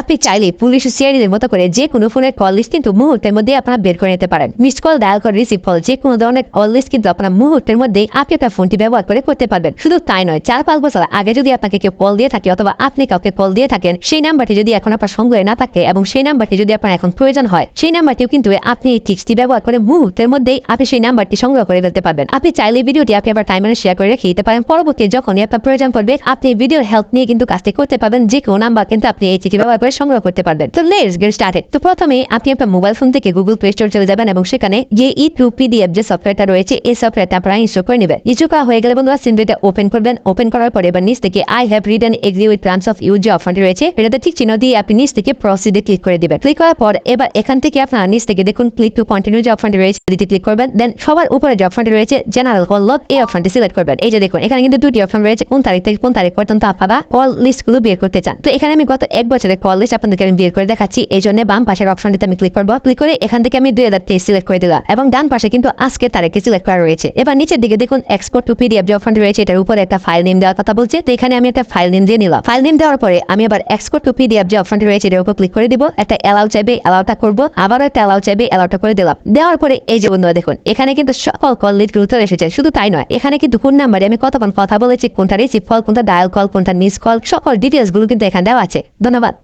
আপনি চাইলে পুলিশ সিআইডিদের মতো করে যে কোনো ফোনের কল লিস্ট কিন্তু মুহূর্তের মধ্যে আপনারা বের করে নিতে পারেন। মিস কল ডায়াল করে রিসিভ কল যে কোনো ধরনের কল লিস্ট কিন্তু আপনার মুহূর্তের মধ্যে আপনি আপনার ফোনটি ব্যবহার করে করতে পারবেন। শুধু তাই নয়, চার পাঁচ বছর আগে যদি আপনাকে কেউ কল দিয়ে থাকে অথবা আপনি কাউকে কল দিয়ে থাকেন, সেই নাম্বারটি যদি এখন আপনার সংগ্রহে না থাকে এবং সেই নাম্বারটি যদি আপনার এখন প্রয়োজন হয়, সেই নাম্বারটিও কিন্তু আপনি এই টিক্সটি ব্যবহার করে মুহূর্তের মধ্যেই আপনি সেই নাম্বারটি সংগ্রহ করে ফেলতে পারবেন। আপনি চাইলে ভিডিওটি আপনি আবার টাইমারে শেয়ার করে রেখে দিতে পারেন। পরবর্তী যখনই আপনার প্রয়োজন পড়বে, আপনি এই ভিডিওর হেল্প নিয়ে কিন্তু কাজটি করতে পারবেন। যে কোনো নাম্বার কিন্তু আপনি এই চিঠি ব্যবহার করে সংগ্রহ করতে পারবেন। তো লেটস গেট স্টার্টেড তো প্রথমে আপনি আপনার মোবাইল ফোন থেকে গুগল প্লে স্টোর চলে যাবেন এবং সেখানে যে ই টু পিডিএফ যে সফটওয়্যারটা রয়েছে, এই সফটওয়্যারটা আপনারা ইনস্টল করে নেবেন। ইস্যু করা হয়ে গেলে বন্ধুরা সিনরিটা ওপেন করবেন। ওপেন করার পরে এবার নিচ থেকে I have and agree with terms of use যে অপশনটি রয়েছে, এটাতে ঠিক চিহ্ন দিয়ে আপনি নিচ থেকে প্রসিডে ক্লিক করে দিবেন। ক্লিক করার পর এবার এখান থেকে আপনারা নিচ থেকে দেখুন ক্লিক টু কন্টিনিউ যে অপশনটি রয়েছে এটিতে ক্লিক করবেন। দেন সবার উপরে যে অপশনটি রয়েছে জেনারেল কল লগ এই অপশনটি সিলেক্ট করবেন। এই যে দেখুন, এখানে কিন্তু দুটি অপশন রয়েছে। কোন তারিখ থেকে কোন তারিখ পর্যন্ত আপনারা কল লিস্টগুলো বের করতে চান। তো এখানে আমি গত এক বছরের কল লিস্ট আপনাদেরকে আমি বের করে দেখাচ্ছি। এই জন্য বাম পাশের অপশনটিতে আমি ক্লিক করব। ক্লিক করে এখান থেকে আমি দুই হাজার তেইশ সিলেক্ট করে দিলাম এবং ডান পাশে কিন্তু আজকে তারিখে সিলেক্ট করা রয়েছে। এবার নিচের দিকে দেখুন এক্সপোর্ট টু পিডিএফ যে অপশনটি রয়েছে, এটার উপরে একটা ফাইল নেম দেওয়ার কথা বলছে। তো এখানে আমি একটা ফাইল নেম দিয়ে নিলাম। ফাইল নেম দেওয়ার পরে আমি আবার এক্সপোর্ট টু পিডিএফ যে অপশনটি রয়েছে, এটার উপর ক্লিক করে দিব। একটা অ্যালাউ চাইবে অ্যালাউটা করব। আবার একটা অ্যালাউ চাইবে অ্যালাউটা করে দিলাম। দেওয়ার পরে এই যে বন্ধুরা দেখুন, এখানে কিন্তু সকল কল লিডগুলো এসেছে। শুধু তাই নয়, এখানে কিন্তু কোন নাম্বারে আমি কতক্ষণ কথা বলেছি, কোনটা রিসিভ কল কোনটা ডায়াল কল কোনটা মিস কল সকল ডিটেলসগুলো কিন্তু এখানে দেওয়া আছে। ধন্যবাদ।